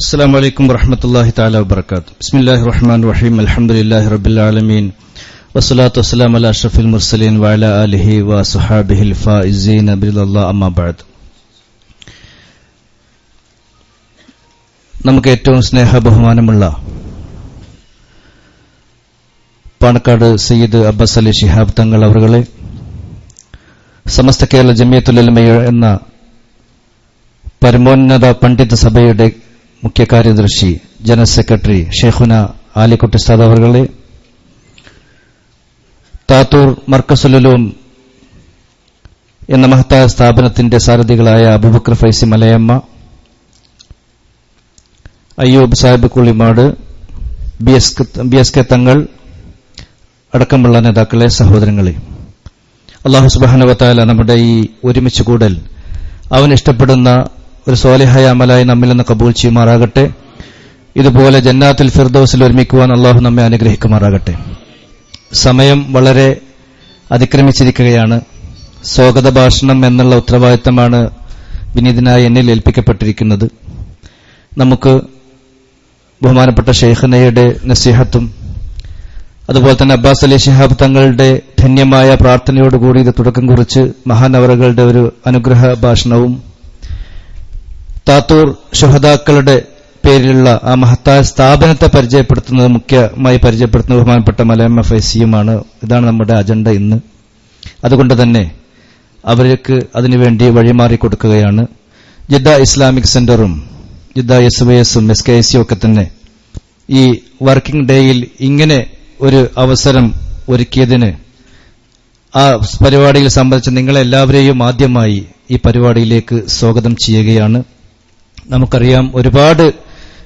السلام عليكم ورحمة الله تعالى وبركاته بسم الله الرحمن الرحيم الحمد لله رب العالمين والصلاة والسلام على أشرف المرسلين وعلى آله وصحابه الفائزين برضا الله أما بعد നമുക്ക് ഏറ്റവും സ്നേഹബഹുമാനമുള്ള പാണക്കാട് സയ്യിദ് അബ്ബസ് അലി ഷിഹാബ് തങ്ങൾ അവറുകളെ സമസ്ത കേരള ജമിയത്തുലമയ എന്ന പരമോന്നത പണ്ഡിത സഭയുടെ മുഖ്യ കാര്യദർശി ജനറൽ സെക്രട്ടറി ഷെയ്ഖുന ആലിക്കുട്ടി സാദ് അവർകളെ താത്തൂർ മർക്കസുലും എന്ന മഹത്തായ സ്ഥാപനത്തിന്റെ സാരഥികളായ Abubakar Faizy Malayamma Ayyub Sahib Kulimad B S K Thangal അടക്കമുള്ള നേതാക്കളെ സഹോദരങ്ങളെ. അള്ളാഹു സുബാനുവത്താല നമ്മുടെ ഈ ഒരുമിച്ച് കൂടൽ അവൻ ഇഷ്ടപ്പെടുന്ന ഒരു സ്വാലിഹായ അമലായി നമ്മിൽ നിന്ന് കബൂൽ ചെയ്യുമാറാകട്ടെ. ഇതുപോലെ ജന്നാത്തിൽ ഫിർദോസിൽ ഒരുമിക്കുവാൻ അള്ളാഹു നമ്മെ അനുഗ്രഹിക്കുമാറാകട്ടെ. സമയം വളരെ അതിക്രമിച്ചിരിക്കുകയാണ്. സ്വാഗത ഭാഷണം എന്നുള്ള ഉത്തരവാദിത്തമാണ് വിനീതനായി എന്നിൽ ഏൽപ്പിക്കപ്പെട്ടിരിക്കുന്നത്. നമുക്ക് ബഹുമാനപ്പെട്ട ഷെയ്ഖനയുടെ നസീഹത്തും അതുപോലെ തന്നെ അബ്ബാസ് അലി ഷിഹാബ് തങ്ങളുടെ ധന്യമായ പ്രാർത്ഥനയോടുകൂടി ഇത് തുടക്കം കുറിച്ച് മഹാനവറുകളുടെ ഒരു അനുഗ്രഹ ഭാഷണവും താത്തൂർ ശുഹദാക്കളുടെ പേരിലുള്ള ആ മഹത്തായ സ്ഥാപനത്തെ പരിചയപ്പെടുത്തുന്നത് മുഖ്യമായി പരിചയപ്പെടുത്തുന്ന ബഹുമാനപ്പെട്ട മലയാളം എഫ് ഐ സിയുമാണ്. ഇതാണ് നമ്മുടെ അജണ്ട ഇന്ന്. അതുകൊണ്ട് തന്നെ അവർക്ക് അതിനുവേണ്ടി വഴിമാറി കൊടുക്കുകയാണ്. ജിദ്ദ ഇസ്ലാമിക് സെന്ററും ജിദ്ദ എസ് വൈ എസും എസ് കെ എസ് ഒക്കെ തന്നെ ഈ വർക്കിംഗ് ഡേയിൽ ഇങ്ങനെ ഒരു അവസരം ഒരുക്കിയതിന് ആ പരിപാടിയിൽ സംബന്ധിച്ച് നിങ്ങളെല്ലാവരെയും ആദ്യമായി ഈ പരിപാടിയിലേക്ക് സ്വാഗതം ചെയ്യുകയാണ്. നമുക്കറിയാം ഒരുപാട്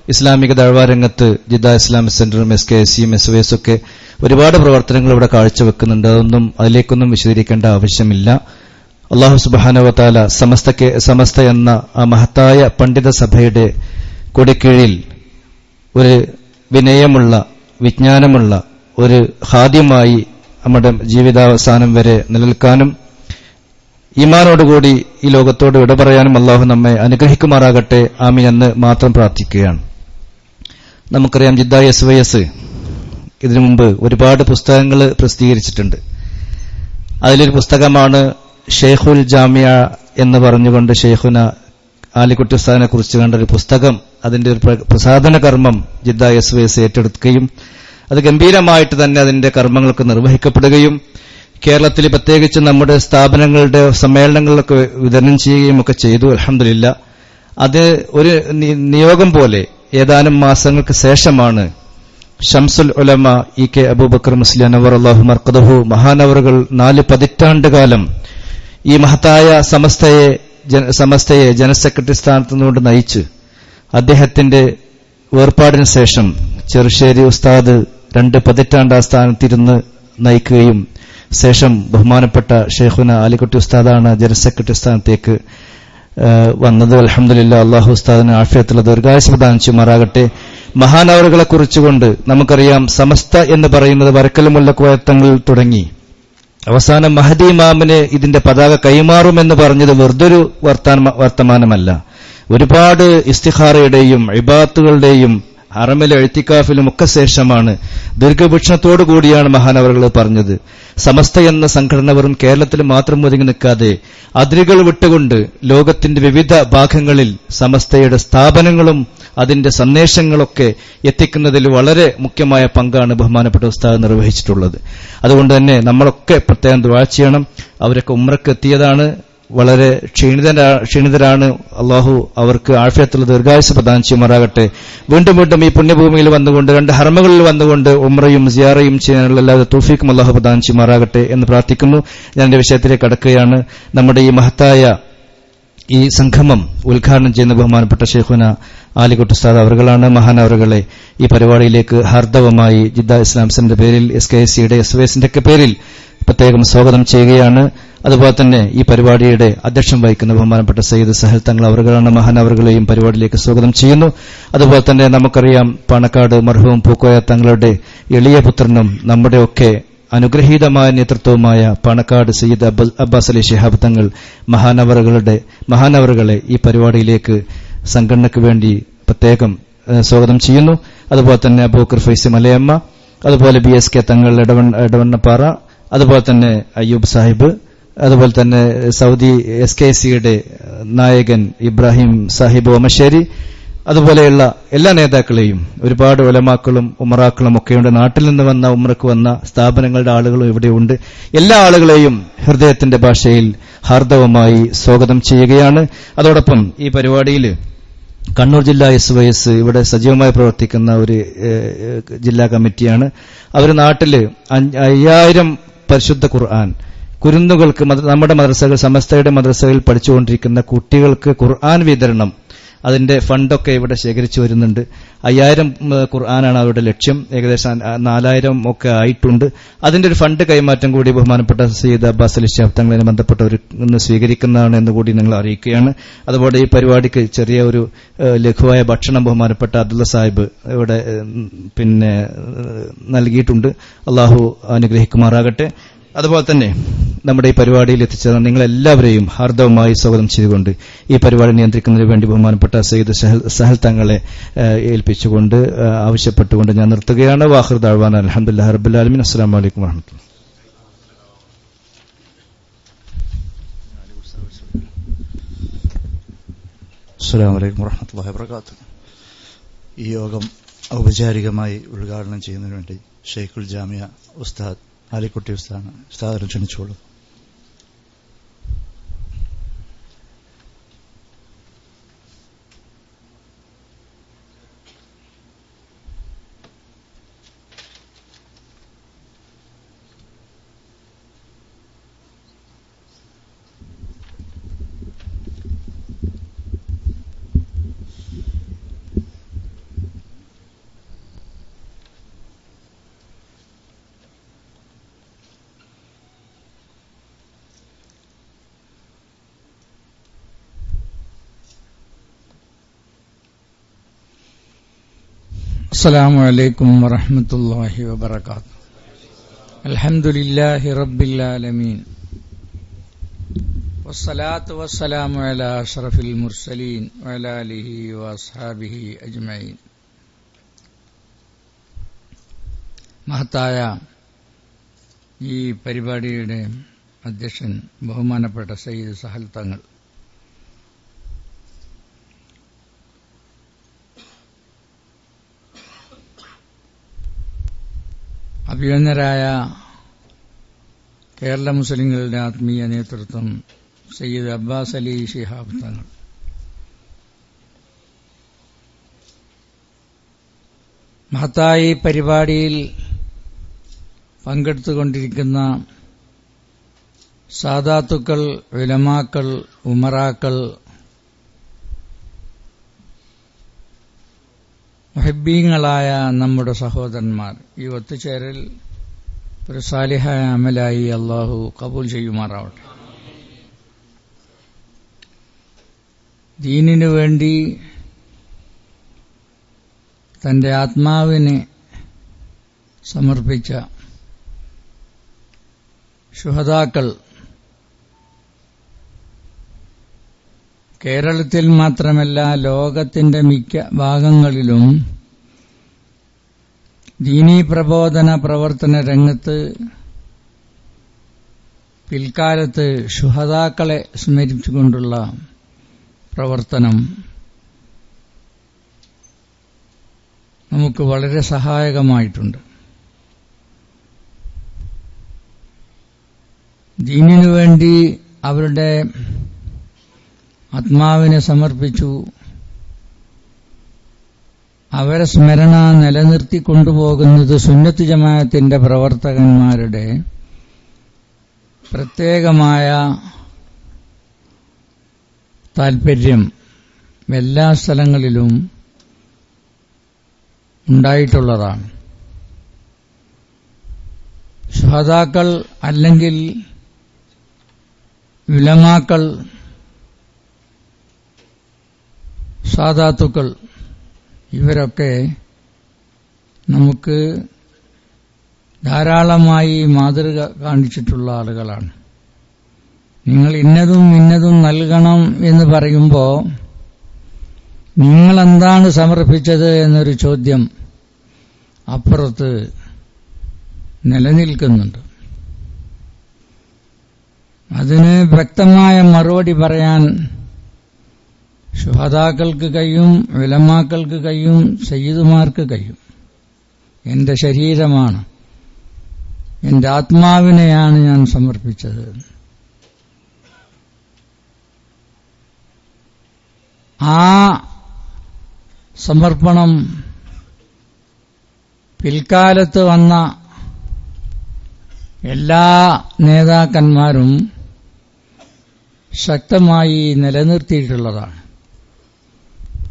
ഇസ്ലാമിക ദഴവാരംഗത്ത് ജിദ്ദ ഇസ്ലാമിക് സെന്ററും എസ് കെ എസ് സിയും എസ് വൈ എസ് ഒക്കെ ഒരുപാട് പ്രവർത്തനങ്ങൾ ഇവിടെ കാഴ്ചവെക്കുന്നുണ്ട്. അതൊന്നും അതിലേക്കൊന്നും വിശദീകരിക്കേണ്ട ആവശ്യമില്ല. അള്ളാഹു സുബാനവത്താല സമസ്ത സമസ്ത എന്ന ആ മഹത്തായ പണ്ഡിത സഭയുടെ കൊടിക്കീഴിൽ ഒരു വിനയമുള്ള വിജ്ഞാനമുള്ള ഒരു ഹാദ്യമായി നമ്മുടെ ജീവിതാവസാനം വരെ നിലനിൽക്കാനും ഈമാനോടുകൂടി ഈ ലോകത്തോട് വിട പറയാനും അള്ളാഹു നമ്മെ അനുഗ്രഹിക്കുമാറാകട്ടെ. ആമീൻ എന്ന് മാത്രം പ്രാർത്ഥിക്കുകയാണ്. നമുക്കറിയാം ജിദ്ദ എസ് വൈ എസ് ഇതിനു മുമ്പ് ഒരുപാട് പുസ്തകങ്ങൾ പ്രസിദ്ധീകരിച്ചിട്ടുണ്ട്. അതിലൊരു പുസ്തകമാണ് ഷെയ്ഖുൽ ജാമിയ എന്ന് പറഞ്ഞുകൊണ്ട് ഷെയ്ഖുന ആലിക്കുട്ടി ഉസ്താദിനെ കുറിച്ച് കണ്ട ഒരു പുസ്തകം. അതിന്റെ ഒരു പ്രസാദന കർമ്മം ജിദ്ദ എസ് വൈ എസ് ഏറ്റെടുക്കുകയും അത് ഗംഭീരമായിട്ട് തന്നെ അതിന്റെ കർമ്മങ്ങൾക്ക് നിർവഹിക്കപ്പെടുകയും കേരളത്തിൽ പ്രത്യേകിച്ച് നമ്മുടെ സ്ഥാപനങ്ങളുടെ സമ്മേളനങ്ങളിലൊക്കെ വിതരണം ചെയ്യുകയും ഒക്കെ ചെയ്തു അലഹമില്ല അത് ഒരു നിയോഗം പോലെ ഏതാനും മാസങ്ങൾക്ക് ശേഷമാണ് ഷംസുൽ ഉലമ ഇ കെ അബൂബക്കർ മുസ്ലിം അനവർ അള്ളാഹു മർക്കദഹു മഹാനവറുകൾ നാല് പതിറ്റാണ്ട് കാലം ഈ മഹത്തായ സമസ്തയെ സമസ്തയെ ജനറൽ സെക്രട്ടറി സ്ഥാനത്ത് നിന്നുകൊണ്ട് നയിച്ച് അദ്ദേഹത്തിന്റെ വേർപാടിന് ശേഷം ചെറുശ്ശേരി ഉസ്താദ് രണ്ട് പതിറ്റാണ്ട് ആ സ്ഥാനത്തിരുന്ന് നയിക്കുകയും ശേഷം ബഹുമാനപ്പെട്ട ഷെയ്ഖുന അലിക്കുട്ടി ഉസ്താദാണ് ജനറൽ സെക്രട്ടറി സ്ഥാനത്തേക്ക് വന്നത്. അലഹമില്ല അള്ളാഹു ഉസ്താദിന് ആഫിയത്തുള്ള ദീർഘായുസ് പ്രദാനം ചെയ്യുമാറാകട്ടെ മഹാനവറുകളെ കുറിച്ചുകൊണ്ട് നമുക്കറിയാം സമസ്ത എന്ന് പറയുന്നത് വരക്കലുമുള്ള കോയത്തങ്ങളിൽ തുടങ്ങി. അവസാനം മഹദി ഇമാമിന് ഇതിന്റെ പതാക കൈമാറുമെന്ന് പറഞ്ഞത് വെറുതൊരു വർത്തമാനമല്ല. ഒരുപാട് ഇസ്തിഹാറയുടെയും ഇബാത്തുകളുടെയും ഹറമിലെ എഴുത്തിക്കാഫിലും ഒക്കെ ശേഷമാണ് ദീർഘവീക്ഷണത്തോടു കൂടിയാണ് മഹാനവറുകൾ പറഞ്ഞത്. സമസ്ത എന്ന സംഘടന വെറും കേരളത്തിൽ മാത്രം ഒതുങ്ങി നിൽക്കാതെ അതിരുകൾ വിട്ടുകൊണ്ട് ലോകത്തിന്റെ വിവിധ ഭാഗങ്ങളിൽ സമസ്തയുടെ സ്ഥാപനങ്ങളും അതിന്റെ സന്ദേശങ്ങളൊക്കെ എത്തിക്കുന്നതിൽ വളരെ മുഖ്യമായ പങ്കാണ് ബഹുമാനപ്പെട്ട ഉസ്താദ് നിർവഹിച്ചിട്ടുള്ളത്. അതുകൊണ്ട് തന്നെ നമ്മളൊക്കെ പ്രത്യേകം ദുവാ ചെയ്യണം. അവരൊക്കെ ഉമ്രക്ക് വളരെ ക്ഷീണിതരാണ്. അള്ളാഹു അവർക്ക് ആഴ്ഫയത്തുള്ള ദീർഘായുസ് പ്രദാനം ചെയ്യുമാറാകട്ടെ. വീണ്ടും വീണ്ടും ഈ പുണ്യഭൂമിയിൽ വന്നുകൊണ്ട് രണ്ട് ഹർമ്മകളിൽ വന്നുകൊണ്ട് ഉമ്രയും സിയാറയും ചെയ്യാനുള്ള എല്ലാ തൂഫിക്കും അള്ളാഹു പ്രദാനം ചെയ്യുമാറാകട്ടെ എന്ന് പ്രാർത്ഥിക്കുന്നു. ഞാൻ എന്റെ വിഷയത്തിലേക്ക് കടക്കുകയാണ്. നമ്മുടെ ഈ മഹത്തായ ഈ സംഗമം ഉദ്ഘാടനം ചെയ്യുന്ന ബഹുമാനപ്പെട്ട ഷെയ്ഖുന ആലിക്കുട്ട് ഉസ്താദ് അവറുകളാണ്. മഹാനവറുകളെ ഈ പരിപാടിയിലേക്ക് ഹാർദവമായി ജിദ്ദ ഇസ്ലാംസിന്റെ പേരിൽ എസ് കെ എസ് സിയുടെ എസ് വൈസിന്റെ ഒക്കെ പേരിൽ പ്രത്യേകം സ്വാഗതം ചെയ്യുകയാണ്. അതുപോലെ തന്നെ ഈ പരിപാടിയുടെ അധ്യക്ഷം വഹിക്കുന്ന ബഹുമാനപ്പെട്ട സയ്യിദ് സഹൽ തങ്ങൾ അവറുകളാണ് മഹാനവറുകളെയും പരിപാടിയിലേക്ക് സ്വാഗതം ചെയ്യുന്നു. അതുപോലെ തന്നെ നമുക്കറിയാം പാണക്കാട് മർഹവും പൂക്കോയ തങ്ങളുടെ എളിയ പുത്രനും നമ്മുടെയൊക്കെ അനുഗ്രഹീതമായ നേതൃത്വവുമായ പാണക്കാട് സയ്യിദ് അബ്ബാസ് അലി ഷിഹാബ് തങ്ങൾ മഹാനവറുകളുടെ മഹാനവറുകളെ ഈ പരിപാടിയിലേക്ക് സംഘടനയ്ക്ക് വേണ്ടി പ്രത്യേകം സ്വാഗതം ചെയ്യുന്നു. അതുപോലെ തന്നെ അബൂക്കർ ഫൈസി മലയമ്മ അതുപോലെ ബി എസ് കെ തങ്ങൾ ഇടവണ്ണപ്പാറ അതുപോലെ തന്നെ അയ്യൂബ് സാഹിബ് അതുപോലെ തന്നെ സൗദി എസ് കെ സിയുടെ നായകൻ ഇബ്രാഹിം സാഹിബ് ഓമശ്ശേരി അതുപോലെയുള്ള എല്ലാ നേതാക്കളെയും ഒരുപാട് ഒലമാക്കളും ഉമറാക്കളും ഒക്കെയുണ്ട് നാട്ടിൽ നിന്ന് വന്ന ഉമ്രക്ക് വന്ന സ്ഥാപനങ്ങളുടെ ആളുകളും ഇവിടെയുണ്ട് എല്ലാ ആളുകളെയും ഹൃദയത്തിന്റെ ഭാഷയിൽ ഹാർദവമായി സ്വാഗതം ചെയ്യുകയാണ്. അതോടൊപ്പം ഈ പരിപാടിയിൽ കണ്ണൂർ ജില്ലാ എസ് വൈ എസ് ഇവിടെ സജീവമായി പ്രവർത്തിക്കുന്ന ഒരു ജില്ലാ കമ്മിറ്റിയാണ്. അവർ നാട്ടിൽ അയ്യായിരം പരിശുദ്ധ ഖുർആൻ കുരുന്നുകൾക്ക് നമ്മുടെ മദ്രസകൾ സമസ്തയുടെ മദ്രസകളിൽ പഠിച്ചുകൊണ്ടിരിക്കുന്ന കുട്ടികൾക്ക് ഖുർആൻ വിതരണം. അതിന്റെ ഫണ്ടൊക്കെ ഇവിടെ ശേഖരിച്ചു വരുന്നുണ്ട്. അയ്യായിരം ഖുർആനാണ് അവരുടെ ലക്ഷ്യം. ഏകദേശം നാലായിരം ഒക്കെ ആയിട്ടുണ്ട്. അതിന്റെ ഒരു ഫണ്ട് കൈമാറ്റം കൂടി ബഹുമാനപ്പെട്ട സയ്യിദ് അബ്ബാസ് അലി ഷാബ് തങ്ങളെ ബന്ധപ്പെട്ടവർ ഇന്ന് സ്വീകരിക്കുന്നതാണ് എന്ന് കൂടി നിങ്ങൾ അറിയിക്കുകയാണ്. അതുപോലെ ഈ പരിപാടിക്ക് ചെറിയ ഒരു ലഘുവായ ഭക്ഷണം ബഹുമാനപ്പെട്ട അബ്ദുള്ള സാഹിബ് ഇവിടെ പിന്നെ നൽകിയിട്ടുണ്ട്. അള്ളാഹു അനുഗ്രഹിക്കുമാറാകട്ടെ. അതുപോലെ തന്നെ നമ്മുടെ ഈ പരിപാടിയിൽ എത്തിച്ചേർന്ന നിങ്ങളെല്ലാവരെയും ഹാർദവമായി സ്വാഗതം ചെയ്തുകൊണ്ട് ഈ പരിപാടി നിയന്ത്രിക്കുന്നതിന് വേണ്ടി ബഹുമാനപ്പെട്ട സയ്യിദ് സഹൽ തങ്ങളെ ഏൽപ്പിച്ചുകൊണ്ട് ആവശ്യപ്പെട്ടുകൊണ്ട് ഞാൻ നിർത്തുകയാണ്. വാഹൃദ് ദാഴ്വാൻ അലഹമുല്ലാ റബ്ബുലാലമിൻ അസ്സാം വലൈക്കും വാഹമത്തുള്ള ഈ യോഗം ഔപചാരികമായി ഉദ്ഘാടനം ചെയ്യുന്നതിന് വേണ്ടി ഷെയ്ഖുൽ ജാമിയ ഉസ്താദ് ആലിക്കുട്ടി ഉസ്താദ് ഉസ്താദിനെ ക്ഷണിച്ചോളൂ. السلام عليكم ورحمة الله وبركاته الحمد لله رب العالمين والصلاة والسلام على أشرف المرسلين وعلى آله وأصحابه أجمعين മഹത്തായ ഈ പരിപാടിയുടെ അധ്യക്ഷൻ ബഹുമാനപ്പെട്ട സയ്യിദ് സഹൽ തങ്ങൾ അഭിമന്യരായ കേരള മുസ്ലിങ്ങളുടെ ആത്മീയ നേതൃത്വം സയ്യിദ് അബ്ബാസ് അലി ഷിഹാബ് തങ്ങൾ. മഹത്തായി പരിപാടിയിൽ പങ്കെടുത്തുകൊണ്ടിരിക്കുന്ന സാധാത്തുക്കൾ വിലമാക്കൾ ഉമറാക്കൾ മുഹബീങ്ങളായ നമ്മുടെ സഹോദരന്മാർ ഈ ഒത്തുചേരൽ ഒരു സാലിഹായ അമലായി അള്ളാഹു കബൂൽ ചെയ്യുമാറാവട്ടെ. ദീനിനു വേണ്ടി തന്റെ ആത്മാവിനെ സമർപ്പിച്ച ശുഹതാക്കൾ കേരളത്തിൽ മാത്രമല്ല ലോകത്തിന്റെ മിക്ക ഭാഗങ്ങളിലും ദീനീ പ്രബോധന പ്രവർത്തന രംഗത്ത് പിൽക്കാലത്ത് ശുഹതാക്കളെ സ്മരിച്ചുകൊണ്ടുള്ള പ്രവർത്തനം നമുക്ക് വളരെ സഹായകമായിട്ടുണ്ട്. ദീനിനു വേണ്ടി അവരുടെ ആത്മാവിനെ സമർപ്പിച്ചു. അവരെ സ്മരണ നിലനിർത്തി കൊണ്ടുപോകുന്നത് സുന്നത്ത് ജമാഅത്തിന്റെ പ്രവർത്തകന്മാരുടെ പ്രത്യേകമായ താൽപര്യം എല്ലാ സ്ഥലങ്ങളിലും ഉണ്ടായിട്ടുള്ളതാണ്. ശ്രോതാക്കൾ അല്ലെങ്കിൽ വിലമാക്കൾ സാധാത്തുക്കൾ ഇവരൊക്കെ നമുക്ക് ധാരാളമായി മാതൃക കാണിച്ചിട്ടുള്ള ആളുകളാണ്. നിങ്ങൾ ഇന്നതും ഇന്നതും നൽകണം എന്ന് പറയുമ്പോൾ നിങ്ങളെന്താണ് സമർപ്പിച്ചത് എന്നൊരു ചോദ്യം അപ്പുറത്ത് നിലനിൽക്കുന്നുണ്ട്. അതിന് വ്യക്തമായ മറുപടി പറയാൻ ശുഹതാക്കൾക്ക് കഴിയും വിലമാക്കൾക്ക് കഴിയും സയ്യിദുമാർക്ക് കഴിയും. എന്റെ ശരീരമാണ്. എന്റെ ആത്മാവിനെയാണ് ഞാൻ സമർപ്പിച്ചത്. ആ സമർപ്പണം പിൽക്കാലത്ത് വന്ന എല്ലാ നേതാക്കന്മാരും ശക്തമായി നിലനിർത്തിയിട്ടുള്ളതാണ്.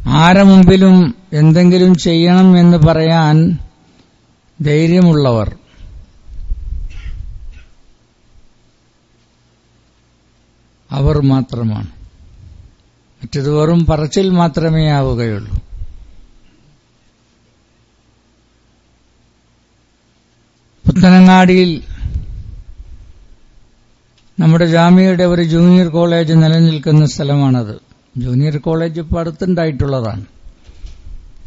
ആരെ മുമ്പിലും എന്തെങ്കിലും ചെയ്യണം എന്ന് പറയാൻ ധൈര്യമുള്ളവർ. അവർ മാത്രമാണ്. മറ്റത് വെറും പറച്ചിൽ മാത്രമേ ആവുകയുള്ളൂ. പുത്തനങ്ങാടിയിൽ നമ്മുടെ ജാമ്യയുടെ ഒരു ജൂനിയർ കോളേജ് നിലനിൽക്കുന്ന സ്ഥലമാണത്. ജൂനിയർ കോളേജ് ഇപ്പോൾ അടുത്തുണ്ടായിട്ടുള്ളതാണ്.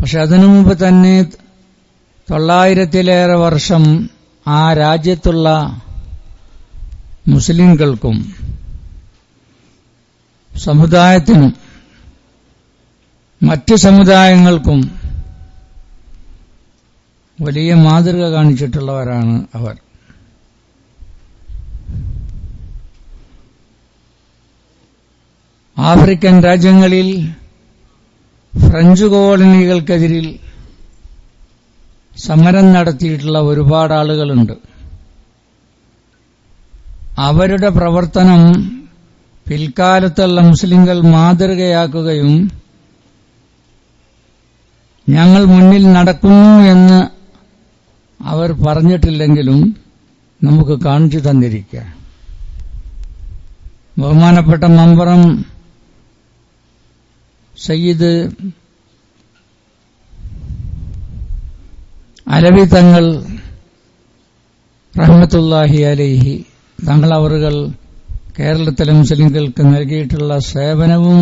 പക്ഷെ അതിനു മുമ്പ് തന്നെ തൊള്ളായിരത്തിലേറെ വർഷം ആ രാജ്യത്തുള്ള മുസ്ലിംകൾക്കും സമുദായത്തിനും മറ്റ് സമുദായങ്ങൾക്കും വലിയ മാതൃക കാണിച്ചിട്ടുള്ളവരാണ് അവർ. ആഫ്രിക്കൻ രാജ്യങ്ങളിൽ ഫ്രഞ്ച് കോളനികൾക്കെതിരിൽ സമരം നടത്തിയിട്ടുള്ള ഒരുപാട് ആളുകളുണ്ട്. അവരുടെ പ്രവർത്തനം പിൽക്കാലത്തുള്ള മുസ്ലിങ്ങൾ മാതൃകയാക്കുകയും ഞങ്ങൾ മുന്നിൽ നടക്കുന്നു എന്ന് അവർ പറഞ്ഞിട്ടില്ലെങ്കിലും നമുക്ക് കാണിച്ചു തന്നിരിക്കുക. ബഹുമാനപ്പെട്ട മമ്പറം സയ്യിദ് അലവി തങ്ങൾ റഹ്മത്തുല്ലാഹി അലൈഹി തങ്ങൾ അവറുകൾ കേരളത്തിലെ മുസ്ലിംകൾക്ക് നൽകിയിട്ടുള്ള സേവനവും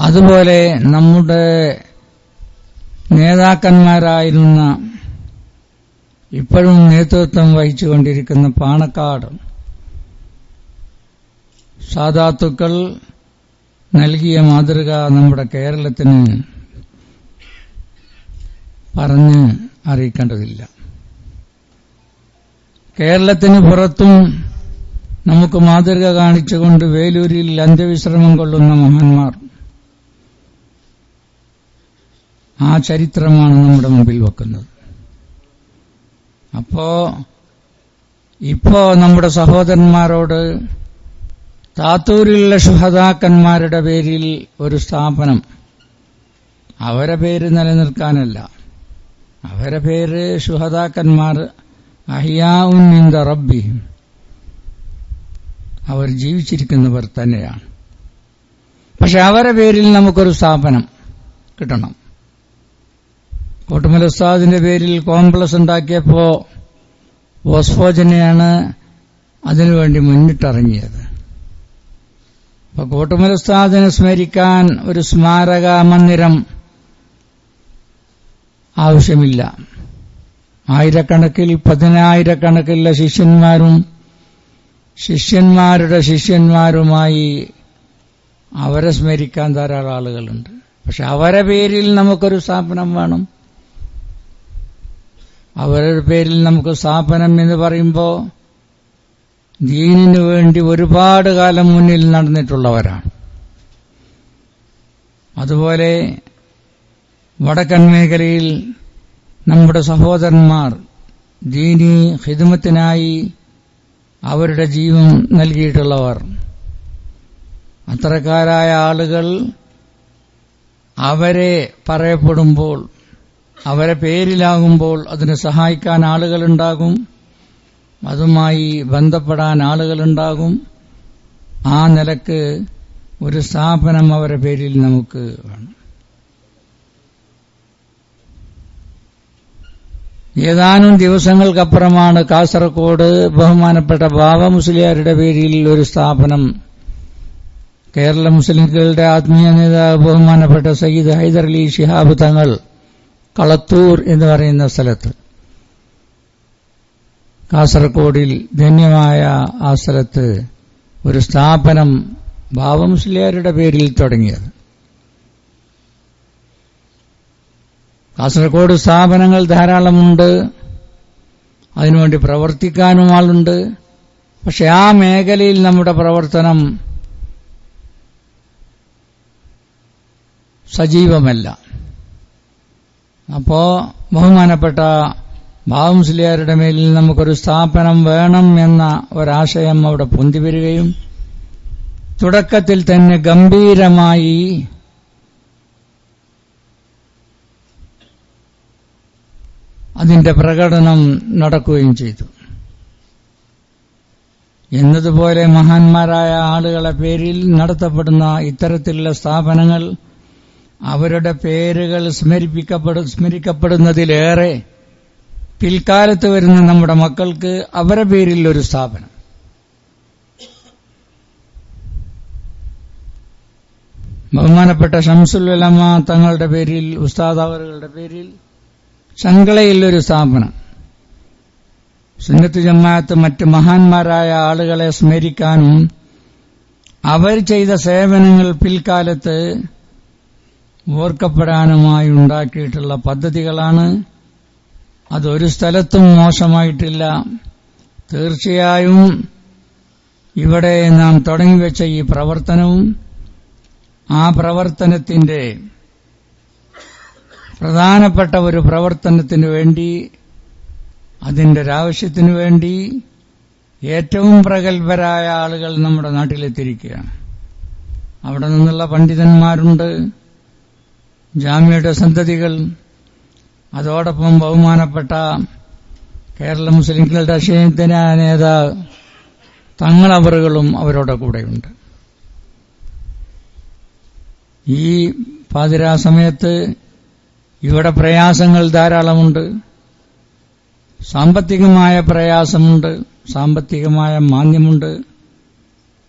അതുപോലെ നമ്മുടെ നേതാക്കന്മാരായിരുന്ന ഇപ്പോഴും നേതൃത്വം വഹിച്ചുകൊണ്ടിരിക്കുന്ന പാണക്കാട് സാധാത്തുക്കൾ നൽകിയ മാതൃക നമ്മുടെ കേരളത്തിന് പറഞ്ഞ് അറിയിക്കേണ്ടതില്ല. കേരളത്തിന് പുറത്തും നമുക്ക് മാതൃക കാണിച്ചുകൊണ്ട് വേലൂരിൽ അന്ത്യവിശ്രമം കൊള്ളുന്ന മഹാന്മാർ ആ ചരിത്രമാണ് നമ്മുടെ മുമ്പിൽ വെക്കുന്നത്. അപ്പോ ഇപ്പോ നമ്മുടെ സഹോദരന്മാരോട് താത്തൂരിലുള്ള ശുഹതാക്കന്മാരുടെ പേരിൽ ഒരു സ്ഥാപനം. അവരെ പേര് നിലനിർത്താനല്ല അവരെ പേര് ശുഹതാക്കന്മാർ അഹിയാവുന്നിന്ത റബ്ബി അവർ ജീവിച്ചിരിക്കുന്നവർ തന്നെയാണ്. പക്ഷെ അവരെ പേരിൽ നമുക്കൊരു സ്ഥാപനം കിട്ടണം. കോട്ടുമല ഉസ്താദിന്റെ പേരിൽ കോംപ്ലക്സ് ഉണ്ടാക്കിയപ്പോ വോസ്ഫോജനെയാണ് അതിനുവേണ്ടി മുന്നിട്ടിറങ്ങിയത്. അപ്പൊ കോട്ടുമല ഉസ്താദിനെ സ്മരിക്കാൻ ഒരു സ്മാരക മന്ദിരം ആവശ്യമില്ല. ആയിരക്കണക്കിൽ പതിനായിരക്കണക്കിലുള്ള ശിഷ്യന്മാരും ശിഷ്യന്മാരുടെ ശിഷ്യന്മാരുമായി അവരെ സ്മരിക്കാൻ ധാരാളം ആളുകളുണ്ട്. പക്ഷെ അവരെ പേരിൽ നമുക്കൊരു സ്ഥാപനം വേണം. അവരുടെ പേരിൽ നമുക്ക് സ്ഥാപനം എന്ന് പറയുമ്പോൾ ദീനിനു വേണ്ടി ഒരുപാട് കാലം മുന്നിൽ നടന്നിട്ടുള്ളവരാണ്. അതുപോലെ വടക്കൻ മേഖലയിൽ നമ്മുടെ സഹോദരന്മാർ ദീനി ഹിദമത്തിനായി അവരുടെ ജീവൻ നൽകിയിട്ടുള്ളവർ. അത്തരക്കാരായ ആളുകൾ അവരെ പറയപ്പെടുമ്പോൾ അവരെ പേരിലാകുമ്പോൾ അതിനെ സഹായിക്കാൻ ആളുകളുണ്ടാകും. അതുമായി ബന്ധപ്പെടാൻ ആളുകളുണ്ടാകും. ആ നിലയ്ക്ക് ഒരു സ്ഥാപനം അവരുടെ പേരിൽ നമുക്ക് വേണം. ഏതാനും ദിവസങ്ങൾക്കപ്പുറമാണ് കാസർഗോഡ് ബഹുമാനപ്പെട്ട ബാബ മുസ്ലിയാരുടെ പേരിൽ ഒരു സ്ഥാപനം. കേരള മുസ്ലിംകളുടെ ആത്മീയ നേതാവ് ബഹുമാനപ്പെട്ട സയ്യിദ് ഹൈദർ അലി ഷിഹാബ് തങ്ങൾ കളത്തൂർ എന്ന് പറയുന്ന സ്ഥലത്ത്. കാസർഗോഡിൽ ധന്യമായ ആ സ്ഥലത്ത് ഒരു സ്ഥാപനം ബാബമുസ്ലിയാരുടെ പേരിൽ തുടങ്ങിയത്. കാസർഗോഡ് സ്ഥാപനങ്ങൾ ധാരാളമുണ്ട്. അതിനുവേണ്ടി പ്രവർത്തിക്കാനും ആളുണ്ട്. പക്ഷെ ആ മേഖലയിൽ നമ്മുടെ പ്രവർത്തനം സജീവമല്ല. അപ്പോ ബഹുമാനപ്പെട്ട ബാബുസ്ലിയാരുടെ മേലിൽ നമുക്കൊരു സ്ഥാപനം വേണം എന്ന ഒരാശയം അവിടെ പൊന്തിവരികയും തുടക്കത്തിൽ തന്നെ ഗംഭീരമായി അതിന്റെ പ്രകടനം നടക്കുകയും ചെയ്തു. എന്നതുപോലെ മഹാന്മാരായ ആളുകളെ പേരിൽ നടത്തപ്പെടുന്ന ഇത്തരത്തിലുള്ള സ്ഥാപനങ്ങൾ അവരുടെ പേരുകൾ സ്മരിപ്പിക്കപ്പെടു സ്മരിക്കപ്പെടുന്നതിലേറെ പിൽക്കാലത്ത് വരുന്ന നമ്മുടെ മക്കൾക്ക് അവരുടെ പേരിൽ ഒരു സ്ഥാപനം. ബഹുമാനപ്പെട്ട ഷംസുൽ ഉലമ തങ്ങളുടെ പേരിൽ ഉസ്താദ് അവറുകളുടെ പേരിൽ ശങ്കളയിൽ ഒരു സ്ഥാപനം. സുന്നത്ത് ജമാഅത്ത് മറ്റ് മഹാന്മാരായ ആളുകളെ സ്മരിക്കാനും അവർ ചെയ്ത സേവനങ്ങൾ പിൽക്കാലത്ത് ഓർക്കപ്പെടാനുമായി ഉണ്ടാക്കിയിട്ടുള്ള പദ്ധതികളാണ് അതൊരു സ്ഥലത്തും മോശമായിട്ടില്ല. തീർച്ചയായും ഇവിടെ നാം തുടങ്ങിവെച്ച ഈ പ്രവർത്തനവും ആ പ്രവർത്തനത്തിന്റെ പ്രധാനപ്പെട്ട ഒരു പ്രവർത്തനത്തിനു വേണ്ടി അതിന്റെ ഒരാവശ്യത്തിനു വേണ്ടി ഏറ്റവും പ്രഗത്ഭരായ ആളുകൾ നമ്മുടെ നാട്ടിലെത്തിയിരിക്കുകയാണ്. അവിടെ നിന്നുള്ള പണ്ഡിതന്മാരുണ്ട് ജാമ്യയുടെ സന്തതികൾ അതോടൊപ്പം ബഹുമാനപ്പെട്ട കേരള മുസ്ലിംകളുടെ ക്ഷേമത്തിന് നേതാവ് തങ്ങളവറുകളും അവരുടെ കൂടെയുണ്ട്. ഈ പാതിരാ സമയത്ത് ഇവിടെ പ്രയാസങ്ങൾ ധാരാളമുണ്ട്. സാമ്പത്തികമായ പ്രയാസമുണ്ട്. സാമ്പത്തികമായ മാന്യമുണ്ട്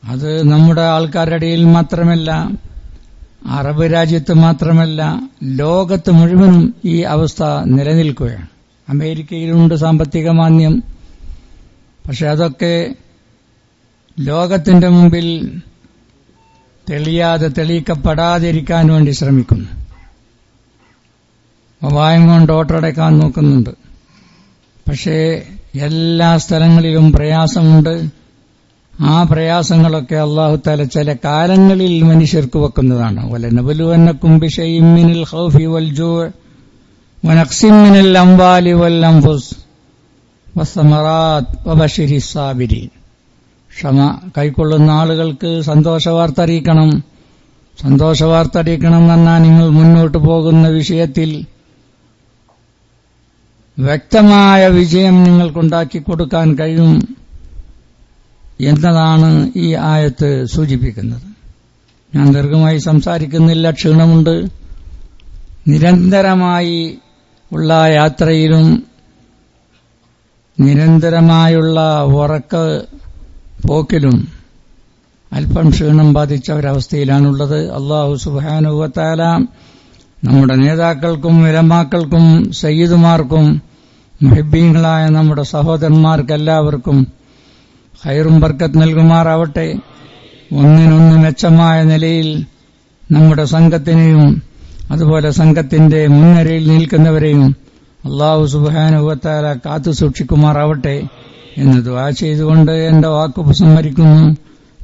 അത് നമ്മുടെ ആൾക്കാരുടെ ഇടയിൽ മാത്രമല്ല അറബ് രാജ്യത്ത് മാത്രമല്ല ലോകത്ത് മുഴുവനും ഈ അവസ്ഥ നിലനിൽക്കുകയാണ്. അമേരിക്കയിലുണ്ട് സാമ്പത്തിക മാന്യം പക്ഷെ അതൊക്കെ ലോകത്തിന്റെ മുമ്പിൽ തെളിയാതെ തെളിയിക്കപ്പെടാതിരിക്കാൻ വേണ്ടി ശ്രമിക്കുന്നു. വായം കൊണ്ട് ഓട്ടടക്കാൻ നോക്കുന്നുണ്ട്. പക്ഷേ എല്ലാ സ്ഥലങ്ങളിലും പ്രയാസമുണ്ട്. ആ പ്രയാസങ്ങളൊക്കെ അള്ളാഹു താല ചില കാലങ്ങളിൽ മനുഷ്യർക്ക് വെക്കുന്നതാണ്. ക്ഷമ കൈക്കൊള്ളുന്ന ആളുകൾക്ക് സന്തോഷവാർത്ത അറിയിക്കണം. സന്തോഷവാർത്ത അറിയിക്കണം എന്നാൽ നിങ്ങൾ മുന്നോട്ട് പോകുന്ന വിഷയത്തിൽ വ്യക്തമായ വിജയം നിങ്ങൾക്കുണ്ടാക്കി കൊടുക്കാൻ കഴിയും. എന്നതാണ് ഈ ആയത്ത് സൂചിപ്പിക്കുന്നത്. ഞാൻ ദീർഘമായി സംസാരിക്കുന്നില്ല ക്ഷീണമുണ്ട്. നിരന്തരമായി ഉള്ള യാത്രയിലും നിരന്തരമായുള്ള ഉറക്ക പോക്കിലും അല്പം ക്ഷീണം ബാധിച്ച ഒരവസ്ഥയിലാണുള്ളത്. അള്ളാഹു സുബാനുവത്താല നമ്മുടെ നേതാക്കൾക്കും വിരമാക്കൾക്കും സയ്യിദുമാർക്കും മഹിബീങ്ങളായ നമ്മുടെ സഹോദരന്മാർക്കെല്ലാവർക്കും ഹൈറും ബർക്കത്ത് നൽകുമാറാവട്ടെ. ഒന്നിനൊന്ന് മെച്ചമായ നിലയിൽ നമ്മുടെ സംഘത്തിനെയും അതുപോലെ സംഘത്തിന്റെ മുൻനിരയിൽ നിൽക്കുന്നവരെയും അള്ളാഹു സുബാനുവത്താല കാത്തു സൂക്ഷിക്കുമാറാവട്ടെ എന്ന് ദ്വാ ചെയ്തുകൊണ്ട് എന്റെ വാക്ക് ഉപസംഹരിക്കുന്നു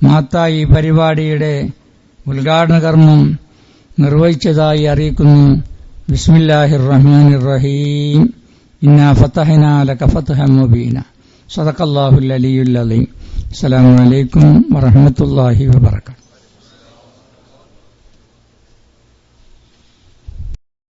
മാത്തായി പരിപാടിയുടെ ഉദ്ഘാടന കർമ്മം നിർവഹിച്ചതായി അറിയിക്കുന്നു. ബിസ്മില്ലാഹിർ റഹ്മാനിർ റഹീം. ഇന്ന ഫത്തഹന ലക ഫതഹൻ മുബീന. സദഖല്ലാഹുൽ അലിയുൽ അലീം. അസ്സലാമു അലൈക്കും വറഹ്മത്തുള്ളാഹി